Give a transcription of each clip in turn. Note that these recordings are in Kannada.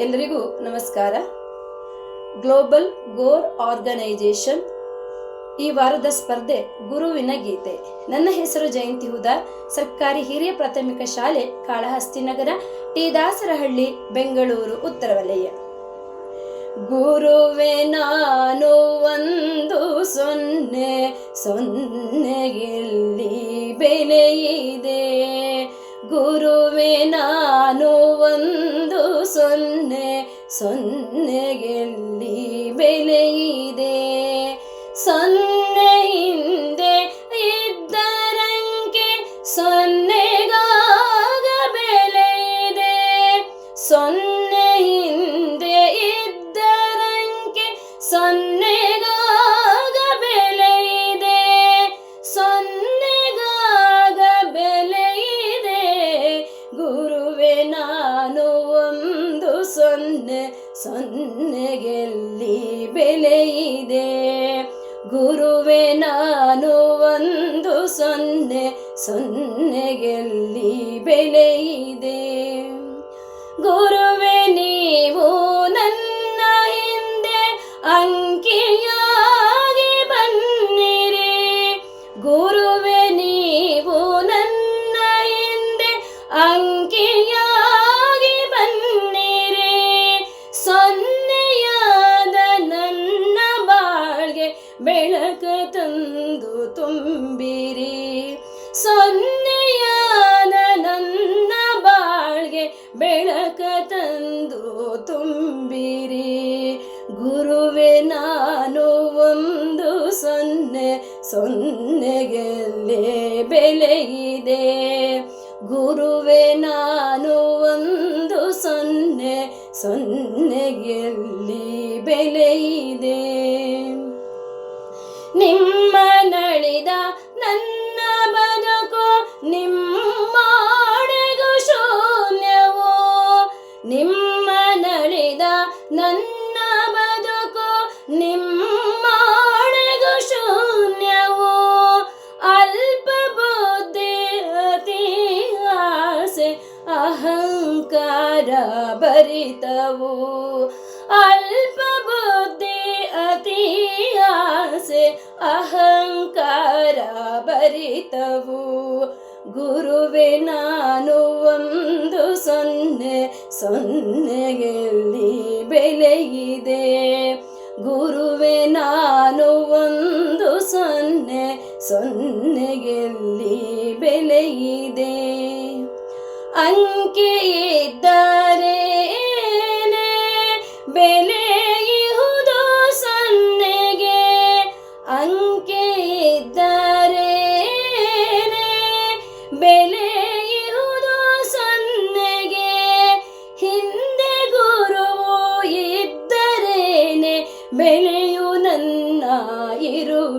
ಎಲ್ಲರಿಗೂ ನಮಸ್ಕಾರ. ಗ್ಲೋಬಲ್ ಗೋರ್ ಆರ್ಗನೈಜೇಷನ್ ಈ ವಾರದ ಸ್ಪರ್ಧೆ ಗುರುವಿನ ಗೀತೆ. ನನ್ನ ಹೆಸರು ಜಯಂತಿ ಹುದಾ. ಸರ್ಕಾರಿ ಹಿರಿಯ ಪ್ರಾಥಮಿಕ ಶಾಲೆ ಕಾಳಹಸ್ತಿನಗರ ಟಿ ದಾಸರಹಳ್ಳಿ, ಬೆಂಗಳೂರು, ಉತ್ತರ ವಲಯ. ಗುರುವೆ, ನಾನು ಒಂದು ಸೊನ್ನೆ ಸೊನ್ನೆಗೆಲ್ಲಿ ಸೊನ್ನೆಗೆಲ್ಲಿ ಬೆಲೆಯಿದೆ ಸೊನ್ನೆ ಹಿಂದೆ ಇದ್ದರಂಕೆ ಸೊನ್ನೆಗಾಗ ಬೆಲೆಯಿದೆ ಸೊನ್ನೆ ಸೊನ್ನೆ, ಸೊನ್ನೆಗೆಲ್ಲಿ ಬೆಲೆಯಿದೆ ಗುರುವೆ, ನಾನು ಒಂದು ಸೊನ್ನೆ, ಸೊನ್ನೆಗೆಲ್ಲಿ ಬೆಲೆಯಿದೆ ಗುರುವೆ, ನೀವು ನನ್ನ ಹಿಂದೆ ಅಂಕಿಯಾಗಿ ಬನ್ನಿರಿ. ಗುರುವೆ, ನೀವು ನನ್ನ ಹಿಂದೆ ಅಂಕಿಯಾಗಿ ಬೆಳಕ ತಂದು ತುಂಬಿರಿ. ಸೊನ್ನೆಯ ನನ್ನ ಬಾಳ್ಗೆ ಬೆಳಕ ತಂದು ತುಂಬಿರಿ. ಗುರುವೆ, ನಾನು ಒಂದು ಸೊನ್ನೆ ಸೊನ್ನೆಗೆಲ್ಲೇ ಬೆಲೆಯಿದೆ ಗುರುವೆ, ನಾನು ಒಂದು ಸೊನ್ನೆ ಸೊನ್ನೆಗೆಲ್ಲಿ ಬೆಲೆಯಿದೆ ನಿಮ್ಮ ನಳಿದ ನನ್ನ ಬದುಕು, ನಿಮ್ಮ ಶೂನ್ಯವೋ? ನಿಮ್ಮ ನಳಿದ ನನ್ನ ಬದುಕು, ನಿಮ್ಮ ಶೂನ್ಯವೋ? ಅಲ್ಪ ಬುದ್ಧಿ, ಅತಿ ಆಸೆ, ಅಹಂಕಾರ ಭರಿತವು? ಅಲ್ಪ ಬುದ್ಧಿ ಅಹಂಕಾರ ಭರಿತವು ಗುರುವೆ ನಾನು ಒಂದು ಸೊನ್ನೆ, ಸೊನ್ನೆಯಲ್ಲಿ ಬೆಲೆಯಿದೆ. ಗುರುವೆ ನಾನು ಒಂದು ಸೊನ್ನೆ ಸೊನ್ನೆಗೆಲ್ಲಿ ಬೆಲೆಯಿದೆ. ಅಂಕೆ ಇದ್ದರೇನೆ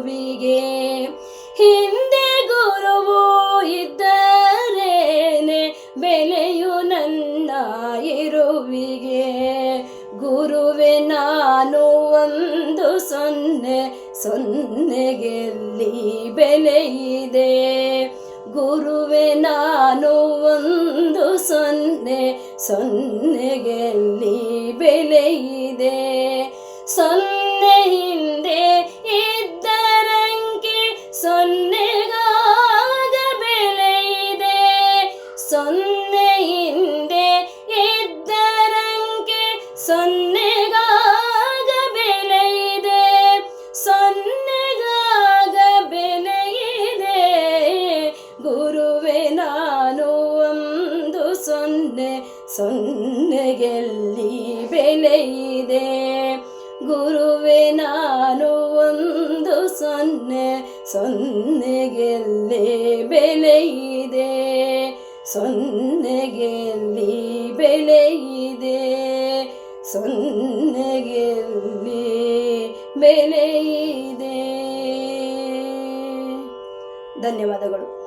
ಇರುವಿಗೆ ಹಿಂದೆ ಗುರುವು ಇದ್ದರೇನೆ, ಬೆಲೆಯು ನನ್ನ ಇರುವಿಗೆ. ಗುರುವೆ, ನಾನು ಒಂದು ಸೊನ್ನೆ, ಸೊನ್ನೆಗೆಲ್ಲಿ ಬೆಲೆಯಿದೆ ಗುರುವೆ, ನಾನು ಒಂದು ಸೊನ್ನೆ, ಸೊನ್ನೆಗೆಲ್ಲಿ ಬೆಲೆಯಿದೆ ಸೊನ್ನೆ ಹಿಂದೆ ಸೊನ್ನೆ ಹಿಂದೆ ಇದ್ದರಂಕೆ ಸೊನ್ನೆಗಾಗ ಇದೆ ಸೊನ್ನೆಗಾಗ ಬೆಲೆಯಿದೆ. ಗುರುವೆ, ನಾನು ಒಂದು ಸೊನ್ನೆ, ಸೊನ್ನೆಗೆಲ್ಲಿ ಬೆಲೆಯಿದೆ. ಗುರುವೆ, ನಾನು ಒಂದು ಸೊನ್ನೆ, ಸೊನ್ನೆಗೆಲ್ಲೇ ಬೆಲೆಯಿದೆ. ಸೊನ್ನೆಗೆಲ್ಲಿ ಬೆಲೆಯಿದೆ ಸೊನ್ನೆಗೆಲ್ಲಿ ಬೆಳೆಯಿದೆ ಧನ್ಯವಾದಗಳು.